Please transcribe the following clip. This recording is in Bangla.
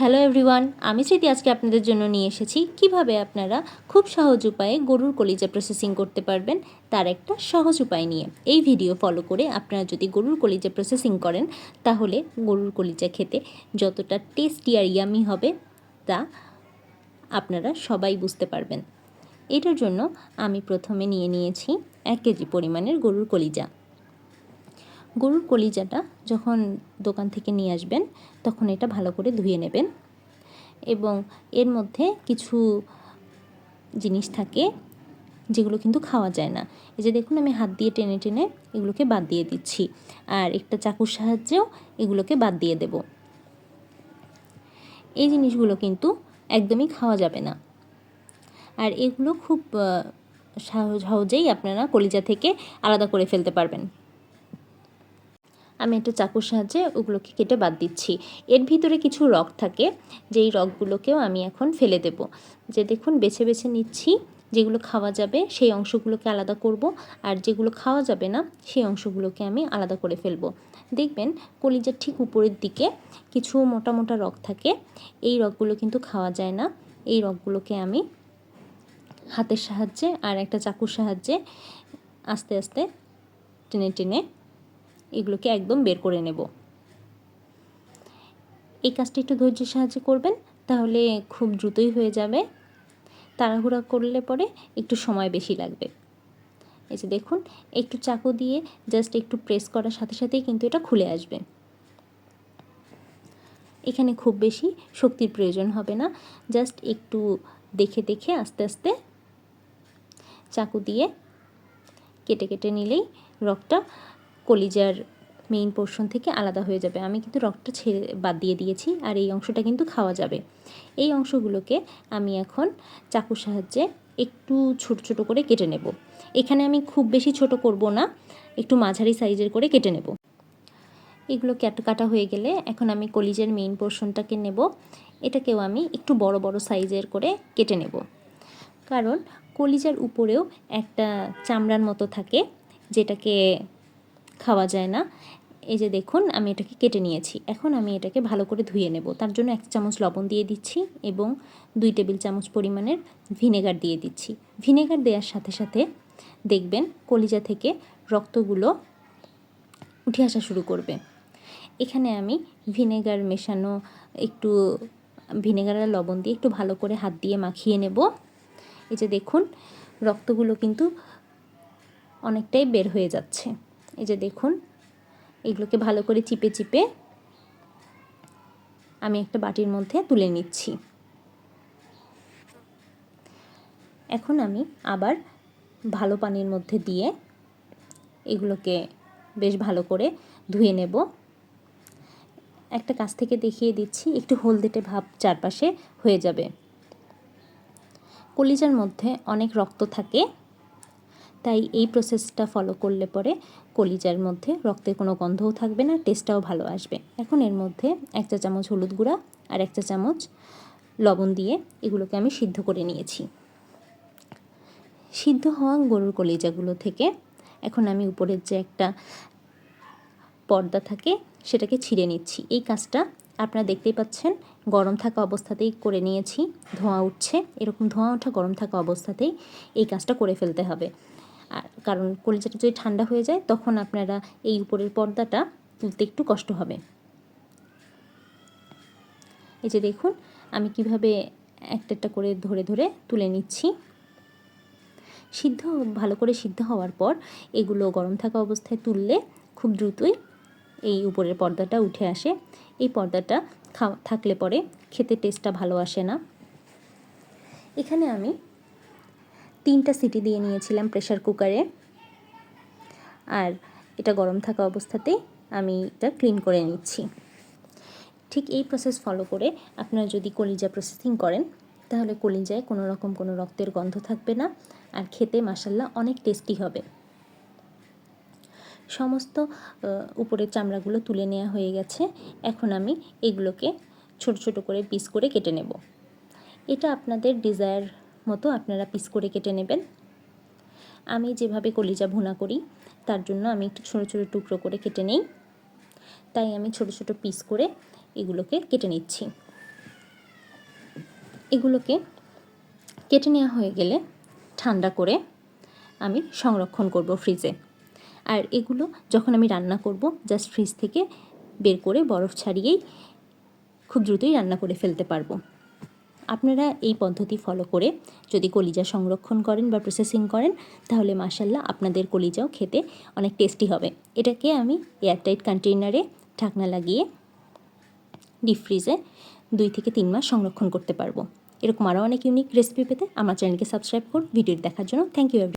হ্যালো এভরিওয়ান, আমি স্মৃতি। আজকে আপনাদের জন্য নিয়ে এসেছি কীভাবে আপনারা খুব সহজ উপায়ে গরুর কলিজা প্রসেসিং করতে পারবেন, তার একটা সহজ উপায় নিয়ে। এই ভিডিও ফলো করে আপনারা যদি গরুর কলিজা প্রসেসিং করেন, তাহলে গরুর কলিজা খেতে যতটা টেস্টি আর ইয়ামি হবে, তা আপনারা সবাই বুঝতে পারবেন। এটার জন্য আমি প্রথমে নিয়ে নিয়েছি এক কেজি পরিমাণের গরুর কলিজা। গরুর কলিজাটা যখন দোকান থেকে নিয়ে আসবেন, তখন এটা ভালো করে ধুয়ে নেবেন। এবং এর মধ্যে কিছু জিনিস থাকে যেগুলো কিন্তু খাওয়া যায় না। এই যে দেখুন, আমি হাত দিয়ে টেনে টেনে এগুলোকে বাদ দিয়ে দিচ্ছি। আর একটা চাকুর সাহায্যেও এগুলোকে বাদ দিয়ে দেব। এই জিনিসগুলো কিন্তু একদমই খাওয়া যাবে না। আর এগুলো খুব সহজেই আপনারা কলিজা থেকে আলাদা করে ফেলতে পারবেন। আমি একটা চাকুর সাহায্যে ওগুলোকে কেটে বাদ দিচ্ছি। এর ভিতরে কিছু রক থাকে, যেই রকগুলোকেও আমি এখন ফেলে দেব। যে দেখুন, বেছে বেছে নিচ্ছি, যেগুলো খাওয়া যাবে সেই অংশগুলোকে আলাদা করব, আর যেগুলো খাওয়া যাবে না সেই অংশগুলোকে আমি আলাদা করে ফেলব। দেখবেন, কলিজার ঠিক উপরের দিকে কিছু মোটা মোটা রক থাকে, এই রকগুলো কিন্তু খাওয়া যায় না। এই রকগুলোকে আমি হাতের সাহায্যে আর একটা চাকুর সাহায্যে আস্তে আস্তে টেনে টেনে এগুলোকে একদম বের করে নেব। এই কাজটা একটু ধৈর্যের সাহায্যে করবেন, তাহলে খুব দ্রুতই হয়ে যাবে। তাড়াহুড়া করলে পরে একটু সময় বেশি লাগবে। এই যে দেখুন, একটু চাকু দিয়ে জাস্ট একটু প্রেস করার সাথে সাথেই কিন্তু এটা খুলে আসবে। এখানে খুব বেশি শক্তির প্রয়োজন হবে না জাস্ট একটু দেখে দেখে আস্তে আস্তে চাকু দিয়ে কেটে কেটে নিলেই রকটা কলিজার মেইন পোর্শন থেকে আলাদা হয়ে যাবে। আমি কিন্তু রক্তটা ছেড়ে বাদ দিয়ে দিয়েছি আর এই অংশটা কিন্তু খাওয়া যাবে। এই অংশগুলোকে আমি এখন চাকুর সাহায্যে একটু ছোট ছোট করে কেটে নেব। এখানে আমি খুব বেশি ছোট করব না, একটু মাঝারি সাইজের করে কেটে নেব। এগুলো কাটা হয়ে গেলে এখন আমি কলিজের মেইন পোর্শনটাকে নেব। এটাকেও আমি একটু বড় বড় সাইজের করে কেটে নেব। কারণ কলিজার উপরেও একটা চামড়ার মতো থাকে, যেটাকে খাওয়া যায় না। এই যে দেখুন, আমি এটাকে কেটে নিয়েছি। এখন আমি এটাকে ভালো করে ধুয়ে নেব। তার জন্য এক চামচ লবণ দিয়ে দিচ্ছি এবং দুই টেবিল চামচ পরিমাণের ভিনেগার দিয়ে দিচ্ছি। ভিনেগার দেওয়ার সাথে সাথে দেখবেন কলিজা থেকে রক্তগুলো উঠে আসা শুরু করবে। এখানে আমি ভিনেগার মেশানো একটু, ভিনেগার আর লবণ দিয়ে একটু ভালো করে হাত দিয়ে মাখিয়ে নেব। এই যে দেখুন, রক্তগুলো কিন্তু অনেকটাই বের হয়ে যাচ্ছে। এই যে দেখুন, এগুলোকে ভালো করে চিপে চিপে আমি একটা বাটির মধ্যে তুলে নিচ্ছি। এখন আমি আবার ভালো পানির মধ্যে দিয়ে এগুলোকে বেশ ভালো করে ধুয়ে নেব। একটা কাছ থেকে দেখিয়ে দিচ্ছি, একটু হলদেটে ভাব চারপাশে হয়ে যাবে। কলিজার মধ্যে অনেক রক্ত থাকে তাই এই প্রসেসটা ফলো করলে পরে কলিজার মধ্যে রক্তের কোনো গন্ধও থাকবে না টেস্টটাও ভালো আসবে। এখন এর মধ্যে এক চা চামচ হলুদ গুঁড়া আর এক চা চামচ লবণ দিয়ে এগুলোকে আমি সিদ্ধ করে নিয়েছি। সিদ্ধ হওয়া গরুর কলিজাগুলো থেকে এখন আমি উপরের যে একটা পর্দা থাকে সেটাকে ছিঁড়ে নিচ্ছি। এই কাজটা আপনারা দেখতেই পাচ্ছেন, গরম থাকা অবস্থাতেই করে নিয়েছি, ধোঁয়া উঠছে। এরকম ধোঁয়া ওঠা, গরম থাকা অবস্থাতেই এই কাজটা করে ফেলতে হবে। আর কারণ কলিজাটা যদি ঠান্ডা হয়ে যায়, তখন আপনারা এই উপরের পর্দাটা তুলতে একটু কষ্ট হবে। এই যে দেখুন, আমি কীভাবে একটা একটা করে ধরে ধরে তুলে নিচ্ছি। সিদ্ধ, ভালো করে সিদ্ধ হওয়ার পর এগুলো গরম থাকা অবস্থায় তুললে খুব দ্রুতই এই উপরের পর্দাটা উঠে আসে। এই পর্দাটা খাওয়া থাকলে পরে খেতে টেস্টটা ভালো আসে না। এখানে আমি তিনটা সিটি দিয়ে নিয়েছিলাম প্রেশার কুকারে। আর এটা গরম থাকা অবস্থাতেই আমি এটা ক্লিন করে নিচ্ছি। ঠিক এই প্রসেস ফলো করে আপনারা যদি কলিজা প্রসেসিং করেন, তাহলে কলিজায় কোনো রকম কোনো রক্তের গন্ধ থাকবে না আর খেতে মাসাল্লা অনেক টেস্টি হবে। সমস্ত উপরের চামড়াগুলো তুলে নেওয়া হয়ে গেছে। এখন আমি এগুলোকে ছোট ছোট করে পিস করে কেটে নেব। এটা আপনাদের ডিজায়ার মতো আপনারা পিস করে কেটে নেবেন। আমি যেভাবে কলিজা ভুনা করি, তার জন্য আমি একটু ছোটো ছোটো টুকরো করে কেটে নেই। তাই আমি ছোট ছোট পিস করে এগুলোকে কেটে নিচ্ছি। এগুলোকে কেটে নেওয়া হয়ে গেলে ঠান্ডা করে আমি সংরক্ষণ করব ফ্রিজে। আর এগুলো যখন আমি রান্না করব জাস্ট ফ্রিজ থেকে বের করে বরফ ছাড়িয়েই খুব দ্রুতই রান্না করে ফেলতে পারব। আপনারা এই পদ্ধতি ফলো করে যদি কলিজা সংরক্ষণ করেন বা প্রসেসিং করেন, তাহলে মাসাল্লাহ আপনাদের কলিজাও খেতে অনেক টেস্টি হবে। এটাকে আমি এয়ারটাইট কন্টেইনারে ঢাকনা লাগিয়ে ডিপ ফ্রিজে দুই থেকে তিন মাস সংরক্ষণ করতে পারব। এরকম আরও অনেক ইউনিক রেসিপি পেতে আমার চ্যানেলকে সাবস্ক্রাইব করুন। ভিডিওটি দেখার জন্য থ্যাংক ইউ